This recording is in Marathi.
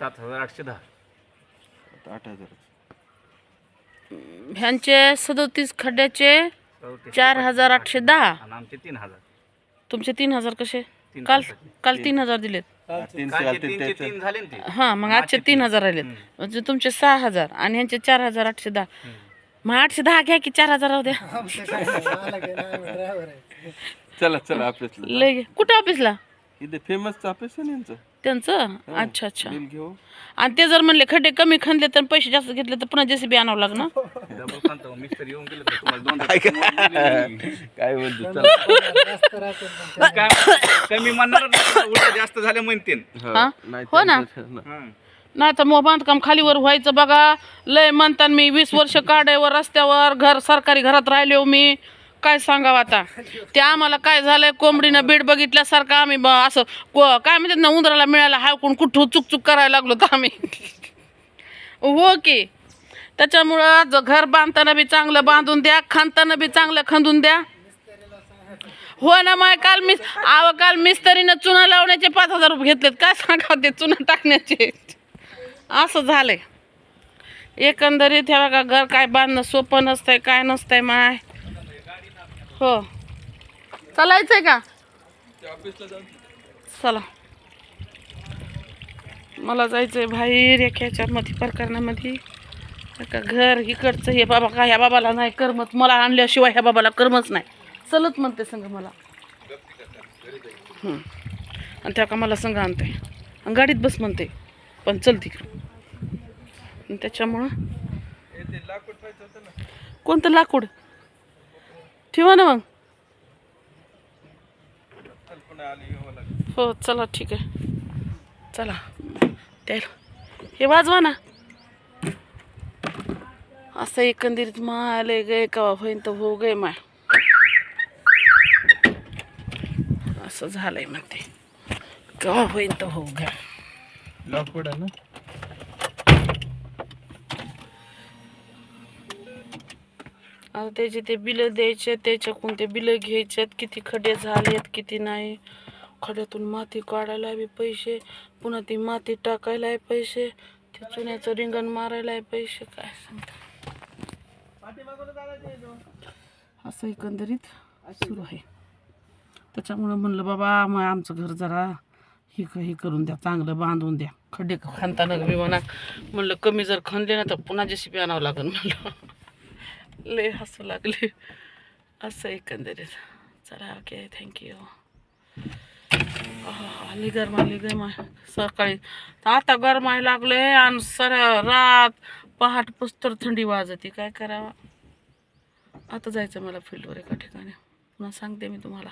सात हजार आठशे दहा. आता आठ हजार. ह्यांचे सदोतीस खड्ड्याचे चार हजार आठशे दहा. आणि आमचे तीन हजार. तुमचे तीन हजार कसे? तीन काल. काल तीन हजार दिलेत. तीनशे कालचे आलते तीनचे त्याचं तीन झाले ना ते. हां मग आजचे तीन हजार राहिलेत म्हणजे तुमचे सहा हजार आणि ह्यांचे चार हजार आठशे दहा. मग आठशे दहा घ्या की चार हजार राहू द्या. चला चला ऑफिसला लय घे. कुठं ऑफिसला? इथे फेमस ऑफिस आहे ना यांचं? त्यांचं? अच्छा अच्छा. बिल घेऊ. आणि ते जर म्हणले खड्डे कमी खणले तर पैसे जास्त घेतले तर पुन्हा जेसीबी आणावं लागणार? डबल सांगतो मिस्टर येऊन गेलं तर तुम्हाला दोन हजार काय बोलतो चला. काय कमी म्हणणार उलट जास्त झाले म्हणतील. हा? नाही हो ना. हं. नाही तर मग बांधकाम खालीवर व्हायचं बघा. लय म्हणतात मी वीस वर्ष काढेवर रस्त्यावर घर सरकारी घरात राहिले हो मी. काय सांगावं आता? ते आम्हाला काय झालंय? कोंबडीनं बीड बघितल्यासारखं आम्ही असं को- काय म्हणतात ना उंदराला मिळायला हायकून कुठं चुक चुक करायला लागलो तर आम्ही. हो की. त्याच्यामुळं घर बांधताना बी चांगलं बांधून द्या खांदताना बी चांगलं खंदून द्या. हो ना माय काल मिस आव काल मिस्त्रीनं चुना लावण्याचे पाच हजार रुपये घेतलेत. काय सांगावं ते चुना टाकण्याचे? असं झालंय. एकंदरीत हे बघा घर काय बांधणं सोपं नसतंय काय नसतंय माय. हो. चालायचंय का? चला. मला जायचंय बाहेर एक ह्याच्यामध्ये प्रकरणामध्ये का घर इकडचं हे बाबा का ह्या बाबाला नाही करमत. मला आणल्याशिवाय ह्या बाबाला करमच नाही. चलत म्हणते संग मला. आणि त्या का मला संग आणते आणि गाडीत बस म्हणते. पण चल तिकडं. आणि त्याच्यामुळं कोणतं लाकूड? ठेवा ना मग? हो चला ठीक आहे. चला त्याला. हे वाजवा ना. असं एकंदरीत माले गे कवा होईन तर हो गे माय. असं झालंय म्हणते. कवा होईन तर हो गे आहे ना? आता त्याचे ते बिलं द्यायचे त्याच्याकडून ते बिलं घ्यायच्यात. किती खडे झालेत किती नाही. खड्यातून माती काढायला बी पैसे. पुन्हा ती माती टाकायला आहे पैसे. ते चुन्याचं रिंगण मारायला आहे पैसे. काय सांगता. असं एकंदरीत सुरू आहे. त्याच्यामुळं म्हणलं बाबा मग आमचं घर जरा हे क- हे करून द्या. चांगलं बांधून द्या. खड्डे खणताना मी म्हणा. म्हणलं कमी जर खणले ना तर पुन्हा जेसीबी आणावं लागेल. म्हणलं. ले हसू लागले. असं एकंदरीत. चला ओके थँक्यू आली गरम आली गरम. सकाळी. आता गरमाय लागले आणि सर रात पहाट पुस्तर थंडी वाजते. काय करावं? आता जायचं मला फील्डवर एका ठिकाणी. पुन्हा सांगते मी तुम्हाला.